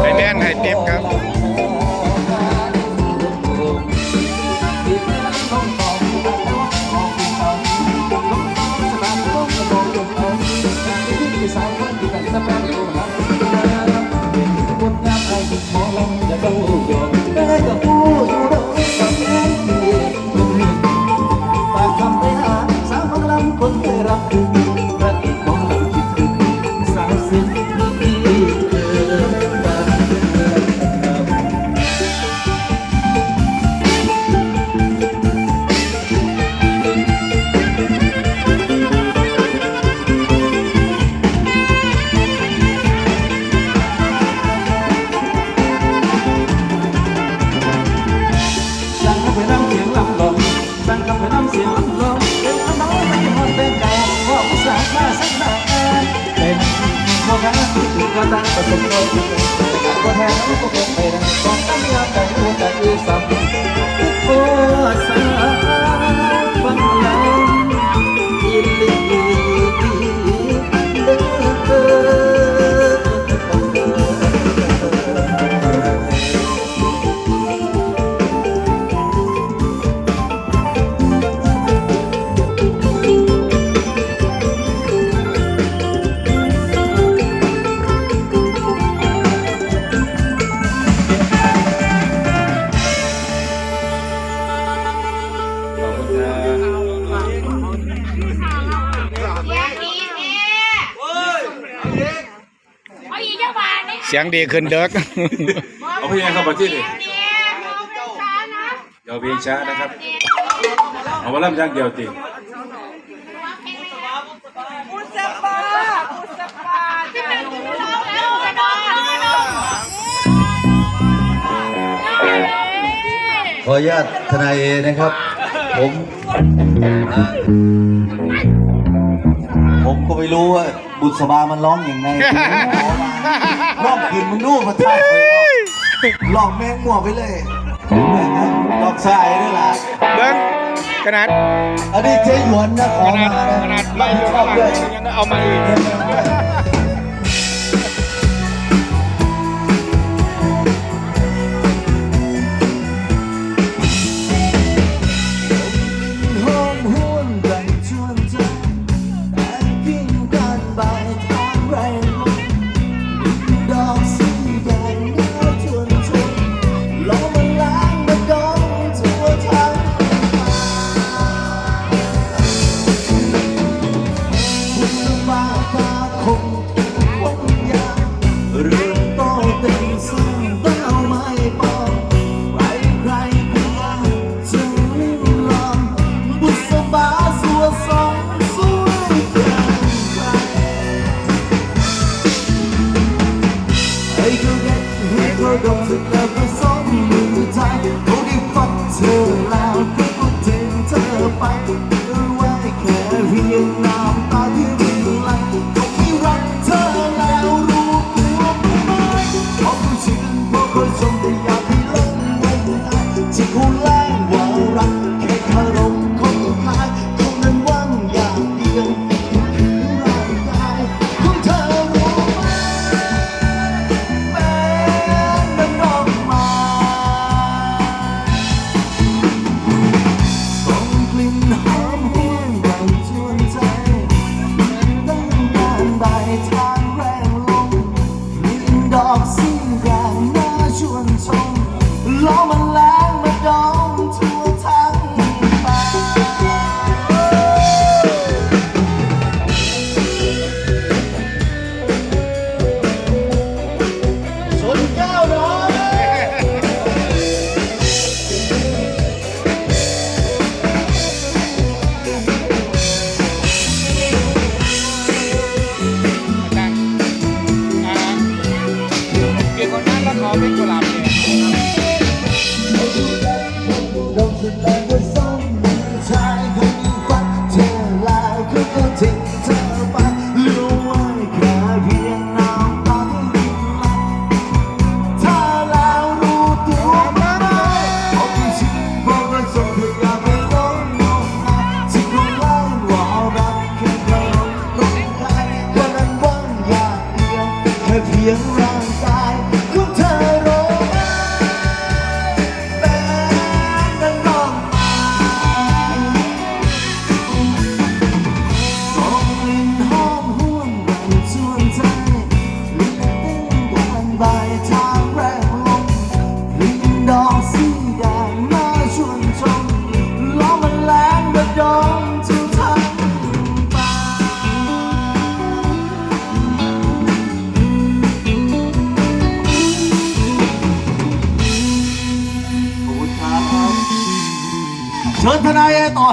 ให้แน่นให้เต็มครับ มาตาประสบความสำเร็จแต่ก็แทนทั้งเหมดไปนะต้องตั้งยาแต่งตัวแต่อีสัมทุกคน สียงดีขึ้นเด็กเอาเพลงเข้าไปที่นี่เดี๋ยวเพลงช้านะครับ เอามาเริ่มจางเดียวติขออนุญาตทนายเอนะครับ ผม ผมก็ไม่รู้ว่าบุษบามันร้องอย่างไรร้องกินมึงรู้มาท่ร้องแมงมัวไปเลยลองสายด้วยล่ะเบิ้งขนาด อันนี้เจ๊หยวนนะขอมาขนาดไล่ชอบเลยเอามาอีก ดมสุดแล้วก็สมือใจรู้ได้ฟังเธอแล้วก็ทิ้งเธอไป I'll see. เชิญทนายต่อ